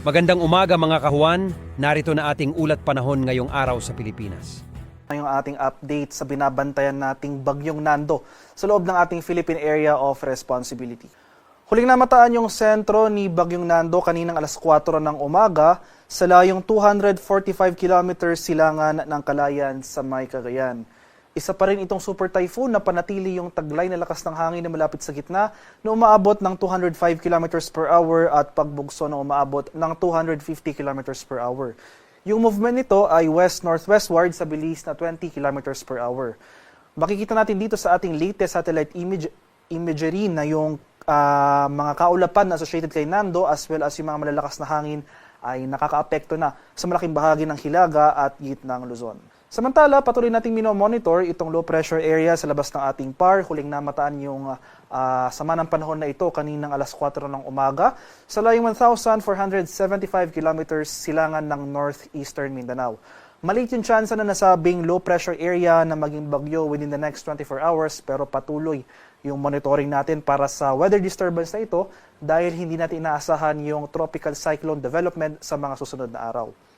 Magandang umaga mga kahuan, narito na ating ulat panahon ngayong araw sa Pilipinas. yung ating update sa binabantayan nating Bagyong Nando sa loob ng ating Philippine Area of Responsibility. Huling namataan yung sentro ni Bagyong Nando kaninang alas 4 ng umaga sa layong 245 kilometers silangan ng Kalayan sa May Cagayan. Isa pa rin itong super typhoon na panatili yung taglay na lakas ng hangin na malapit sa gitna na umaabot ng 205 kilometers per hour at pagbugso na umaabot ng 250 kilometers per hour. Yung movement nito ay west-northwestward sa bilis na 20 kilometers per hour. Makikita natin dito sa ating latest satellite image, imagery na yung ah, mga kaulapan na associated kay Nando as well as yung mga malalakas na hangin ay nakakaapekto na sa malaking bahagi ng Hilaga at gitnang Luzon. Samantala, patuloy nating minomonitor itong low pressure area sa labas ng ating PAR. Huling namataan yung ah, sama ng panahon na ito kaninang alas 4 ng umaga sa layong 1,475 kilometers silangan ng northeastern Mindanao. Maliit yung chance na nasabing low pressure area na maging bagyo within the next 24 hours pero patuloy yung monitoring natin para sa weather disturbance na ito dahil hindi natin inaasahan yung tropical cyclone development sa mga susunod na araw.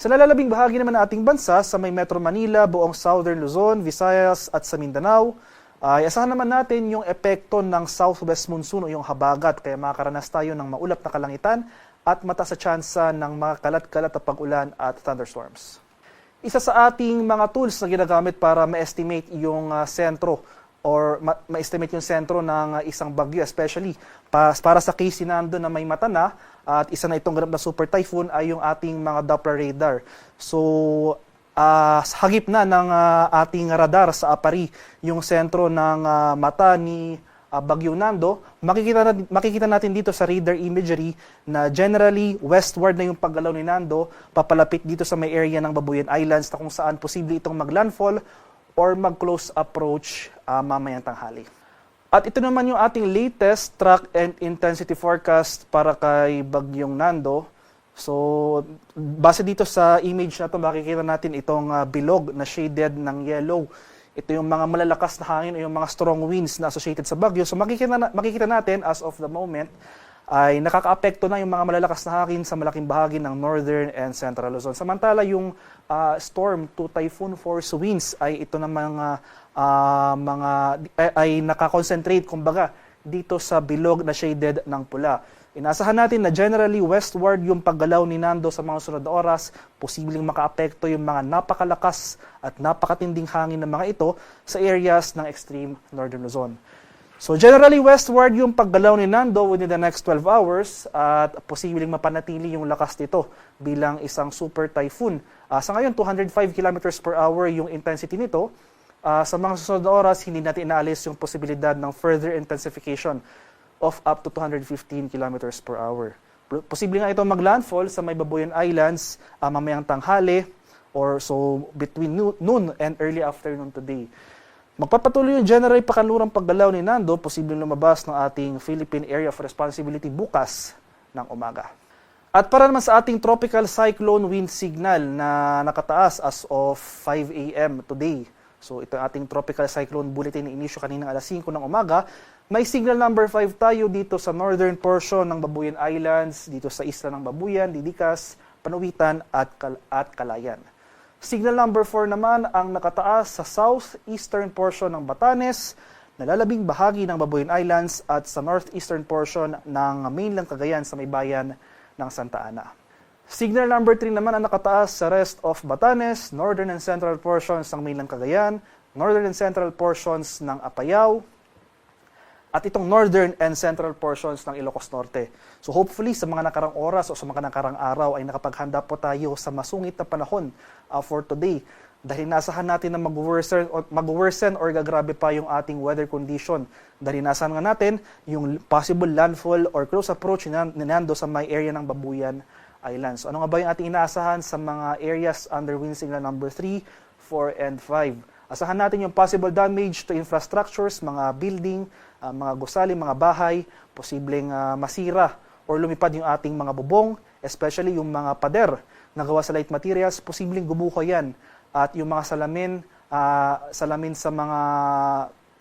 Sa nalalabing bahagi naman ng ating bansa, sa may Metro Manila, buong Southern Luzon, Visayas at sa Mindanao, ay asahan naman natin yung epekto ng southwest monsoon o yung habagat kaya makakaranas tayo ng maulap na kalangitan at mataas sa tsansa ng mga kalat-kalat na pag-ulan at thunderstorms. Isa sa ating mga tools na ginagamit para ma-estimate yung ah, sentro or ma- ma-estimate yung sentro ng ah, isang bagyo, especially pa- para sa case ni Nando na may mata na at isa na itong ganap na super typhoon ay yung ating mga Doppler radar. So, sa hagip na ng ah, ating radar sa Apari yung sentro ng ah, mata ni ah, Bagyo Nando, makikita natin, makikita natin dito sa radar imagery na generally westward na yung paggalaw ni Nando, papalapit dito sa may area ng Babuyan Islands na kung saan posible itong maglandfall or mag-close approach ah, mamayang tanghali. At ito naman yung ating latest track and intensity forecast para kay Bagyong Nando. So, base dito sa image na to, makikita natin itong ah, bilog na shaded ng yellow. Ito yung mga malalakas na hangin o yung mga strong winds na associated sa bagyo. So, makikita, na, makikita natin as of the moment ay nakakaapekto na yung mga malalakas na hangin sa malaking bahagi ng northern and central Luzon. Samantala, yung ah, storm to typhoon force winds ay ito na mga ah, mga ay, ay nakakonsentrate kumbaga dito sa bilog na shaded ng pula. Inasahan natin na generally westward yung paggalaw ni Nando sa mga sunod oras, posibleng makaapekto yung mga napakalakas at napakatinding hangin ng mga ito sa areas ng extreme northern Luzon. So generally westward yung paggalaw ni Nando within the next 12 hours at posibleng mapanatili yung lakas nito bilang isang super typhoon. Ah, sa ngayon, 205 kilometers per hour yung intensity nito. Ah, sa mga susunod na oras, hindi natin inaalis yung posibilidad ng further intensification of up to 215 kilometers per hour. Posible nga ito maglandfall sa may Babuyan Islands ah, mamayang tanghali or so between noo- noon and early afternoon today. Magpapatuloy yung general pakanlurang paggalaw ni Nando, posibleng lumabas ng ating Philippine Area of Responsibility bukas ng umaga. At para naman sa ating tropical cyclone wind signal na nakataas as of 5 a.m. today. So ito ang ating tropical cyclone bulletin na inisyo kanina alas 5 ng umaga. May signal number 5 tayo dito sa northern portion ng Babuyan Islands, dito sa isla ng Babuyan, Didicas, Panuwitan at, Kal- at Kalayan. Signal number 4 naman ang nakataas sa southeastern portion ng Batanes, nalalabing bahagi ng Babuyan Islands at sa northeastern portion ng mainland Cagayan sa may bayan ng Santa Ana. Signal number 3 naman ang nakataas sa rest of Batanes, northern and central portions ng mainland Cagayan, northern and central portions ng Apayao, at itong northern and central portions ng Ilocos Norte. So hopefully sa mga nakarang oras o sa mga nakarang araw ay nakapaghanda po tayo sa masungit na panahon uh, for today dahil nasahan natin na mag-worsen or, mag-worsen or gagrabe pa yung ating weather condition. Dahil nasahan nga natin yung possible landfall or close approach ni Nan- ni Nando sa may area ng Babuyan Islands. So ano nga ba yung ating inaasahan sa mga areas under wind signal number 3, 4, and 5? Asahan natin yung possible damage to infrastructures, mga building, ah, mga gusali, mga bahay, posibleng ah, masira or lumipad yung ating mga bubong, especially yung mga pader na gawa sa light materials, posibleng gumuho yan. At yung mga salamin, ah, salamin sa mga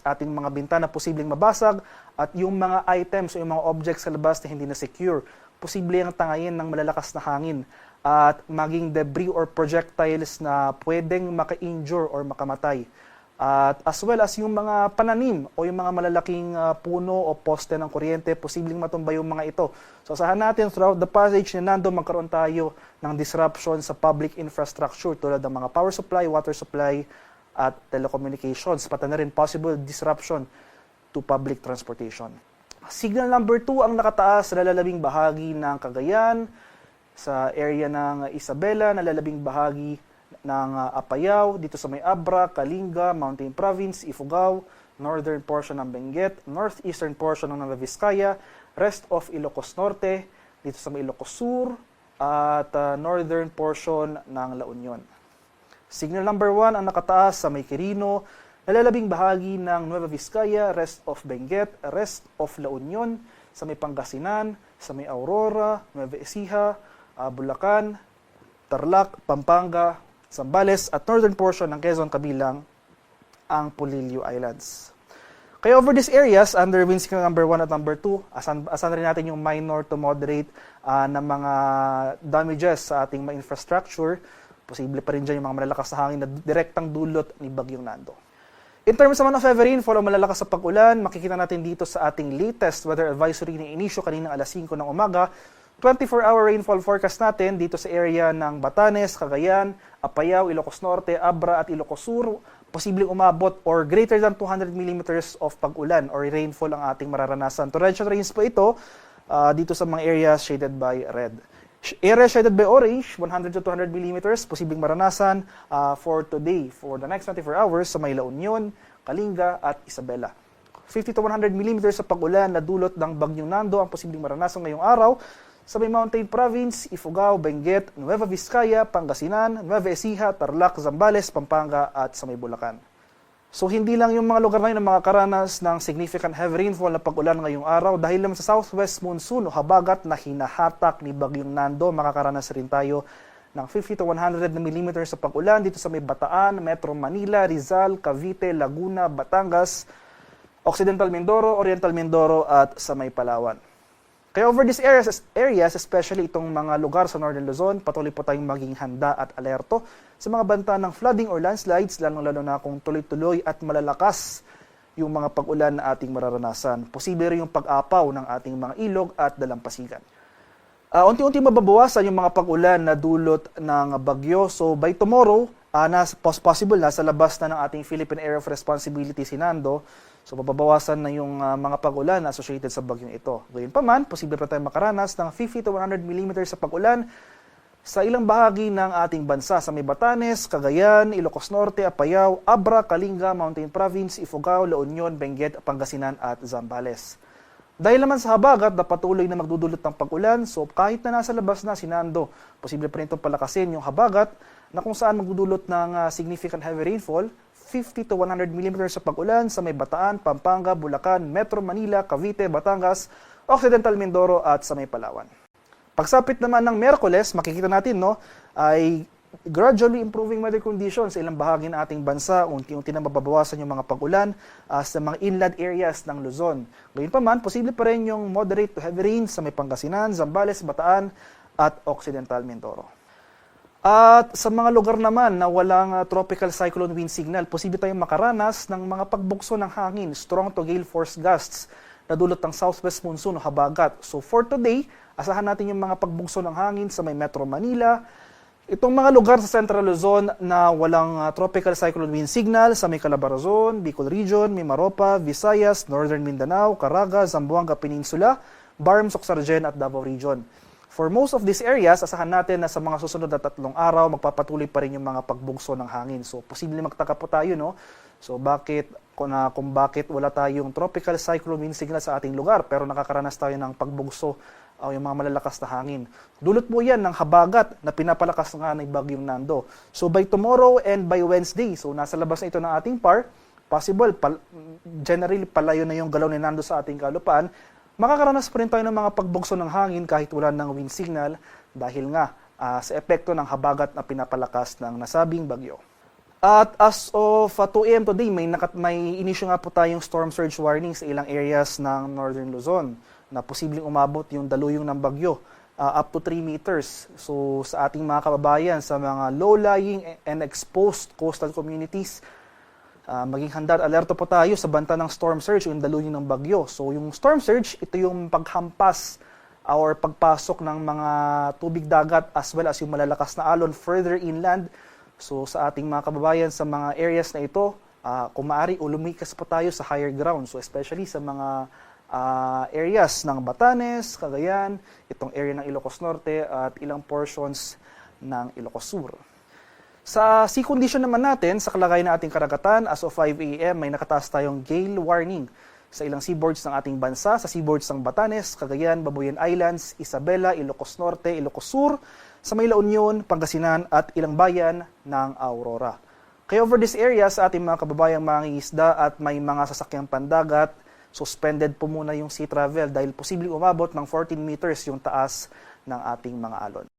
ating mga bintana posibleng mabasag at yung mga items o yung mga objects sa labas na hindi na secure, posible ang tangayin ng malalakas na hangin at maging debris or projectiles na pwedeng maka-injure or makamatay. At as well as yung mga pananim o yung mga malalaking ah, puno o poste ng kuryente, posibleng matumba yung mga ito. So asahan natin throughout the passage ni Nando magkaroon tayo ng disruption sa public infrastructure tulad ng mga power supply, water supply, at telecommunications. Pati na rin possible disruption to public transportation. Signal number 2 ang nakataas sa lalabing bahagi ng Cagayan, sa area ng Isabela, na lalabing bahagi ng uh, Apayao, dito sa may Abra, Kalinga, Mountain Province, Ifugao, northern portion ng Benguet, northeastern portion ng Nueva Vizcaya, rest of Ilocos Norte, dito sa may Ilocos Sur, at uh, northern portion ng La Union. Signal number 1 ang nakataas sa may Quirino, nalalabing bahagi ng Nueva Vizcaya, rest of Benguet, rest of La Union, sa may Pangasinan, sa may Aurora, Nueva Ecija, ah, Bulacan, Tarlac, Pampanga, Zambales at northern portion ng Quezon kabilang ang Pulilio Islands. Kaya over these areas, under wind signal number 1 at number 2, asan, asan rin natin yung minor to moderate ah, na mga damages sa ating mga infrastructure. Posible pa rin dyan yung mga malalakas na hangin na direktang dulot ni Bagyong Nando. In terms naman of heavy rainfall o malalakas sa pag-ulan, makikita natin dito sa ating latest weather advisory na inisyo kaninang alas 5 ng umaga. 24-hour rainfall forecast natin dito sa area ng Batanes, Cagayan, Apayao, Ilocos Norte, Abra at Ilocos Sur. Posibleng umabot or greater than 200 millimeters of pag-ulan or rainfall ang ating mararanasan. Torrential rains po ito ah, dito sa mga areas shaded by red. Area shaded by orange, 100 to 200 millimeters, posibleng maranasan ah, for today, for the next 24 hours sa may La Union, Kalinga at Isabela. 50 to 100 millimeters sa pag-ulan na dulot ng Bagyong Nando ang posibleng maranasan ngayong araw sa may Mountain Province, Ifugao, Benguet, Nueva Vizcaya, Pangasinan, Nueva Ecija, Tarlac, Zambales, Pampanga at sa may Bulacan. So hindi lang yung mga lugar na yun ang makakaranas ng significant heavy rainfall na pag-ulan ngayong araw dahil naman sa southwest monsoon o habagat na hinahatak ni Bagyong Nando, makakaranas rin tayo ng 50 to 100 na millimeters sa pag-ulan dito sa may Bataan, Metro Manila, Rizal, Cavite, Laguna, Batangas, Occidental Mindoro, Oriental Mindoro at sa may Palawan. Kaya over these areas, areas, especially itong mga lugar sa Northern Luzon, patuloy po tayong maging handa at alerto sa mga banta ng flooding or landslides, lalong-lalo na kung tuloy-tuloy at malalakas yung mga pag-ulan na ating mararanasan. Posible rin yung pag-apaw ng ating mga ilog at dalampasigan. Ah, unti-unti mababawasan yung mga pag-ulan na dulot ng bagyo. So by tomorrow, uh, nas, pos- possible nasa labas na ng ating Philippine Area of Responsibility si Nando. So mababawasan na yung ah, mga pag-ulan na associated sa bagyong ito. Gayun pa man, posible pa tayong makaranas ng 50 to 100 mm sa pag-ulan sa ilang bahagi ng ating bansa sa may Batanes, Cagayan, Ilocos Norte, Apayao, Abra, Kalinga, Mountain Province, Ifugao, La Union, Benguet, Pangasinan at Zambales. Dahil naman sa habagat na patuloy na magdudulot ng pag-ulan, so kahit na nasa labas na si Nando, posible pa rin itong palakasin yung habagat na kung saan magdudulot ng ah, significant heavy rainfall, 50 to 100 mm sa pag-ulan sa may Bataan, Pampanga, Bulacan, Metro Manila, Cavite, Batangas, Occidental Mindoro at sa may Palawan. Pagsapit naman ng Merkules, makikita natin no, ay gradually improving weather conditions sa ilang bahagi ng ating bansa. Unti-unti na mababawasan yung mga pag-ulan ah, sa mga inland areas ng Luzon. Gayun pa man, posible pa rin yung moderate to heavy rain sa may Pangasinan, Zambales, Bataan at Occidental Mindoro. At sa mga lugar naman na walang ah, tropical cyclone wind signal, posible tayong makaranas ng mga pagbukso ng hangin, strong to gale force gusts na dulot ng southwest monsoon o habagat. So for today, asahan natin yung mga pagbukso ng hangin sa may Metro Manila, Itong mga lugar sa Central Luzon na walang ah, tropical cyclone wind signal sa may Calabarzon, Bicol Region, Mimaropa, Visayas, Northern Mindanao, Caraga, Zamboanga Peninsula, Barm, Soxargen at Davao Region. For most of these areas, asahan natin na sa mga susunod na tatlong araw, magpapatuloy pa rin yung mga pagbugso ng hangin. So, posible magtaka po tayo, no? So, bakit, na, kung bakit wala tayong tropical cyclone wind signal sa ating lugar, pero nakakaranas tayo ng pagbugso o yung mga malalakas na hangin. Dulot po yan ng habagat na pinapalakas nga ng bagyong Nando. So by tomorrow and by Wednesday, so nasa labas na ito ng ating par, possible, pal- generally palayo na yung galaw ni Nando sa ating kalupaan, makakaranas pa rin tayo ng mga pagbugso ng hangin kahit wala ng wind signal dahil nga ah, sa epekto ng habagat na pinapalakas ng nasabing bagyo. At as of uh, 2 a.m. today, may, nakat, may inisyo nga po tayong storm surge warning sa ilang areas ng Northern Luzon. na posibleng umabot yung daluyong ng bagyo uh, up to 3 meters. So sa ating mga kababayan sa mga low-lying and exposed coastal communities, uh, maging handa at alerto po tayo sa banta ng storm surge o yung ng bagyo. So yung storm surge, ito yung paghampas or pagpasok ng mga tubig dagat as well as yung malalakas na alon further inland. So sa ating mga kababayan sa mga areas na ito, uh, kung maaari, ulumikas po tayo sa higher ground. So especially sa mga uh, areas ng Batanes, Cagayan, itong area ng Ilocos Norte at ilang portions ng Ilocos Sur. Sa sea condition naman natin, sa kalagayan ng ating karagatan, as of 5 a.m. may nakataas tayong gale warning sa ilang seaboards ng ating bansa, sa seaboards ng Batanes, Cagayan, Babuyan Islands, Isabela, Ilocos Norte, Ilocos Sur, sa may La Union, Pangasinan at ilang bayan ng Aurora. Kaya over this area sa ating mga kababayang mangingisda at may mga sasakyang pandagat, suspended po muna yung sea travel dahil posibleng umabot ng 14 meters yung taas ng ating mga alon.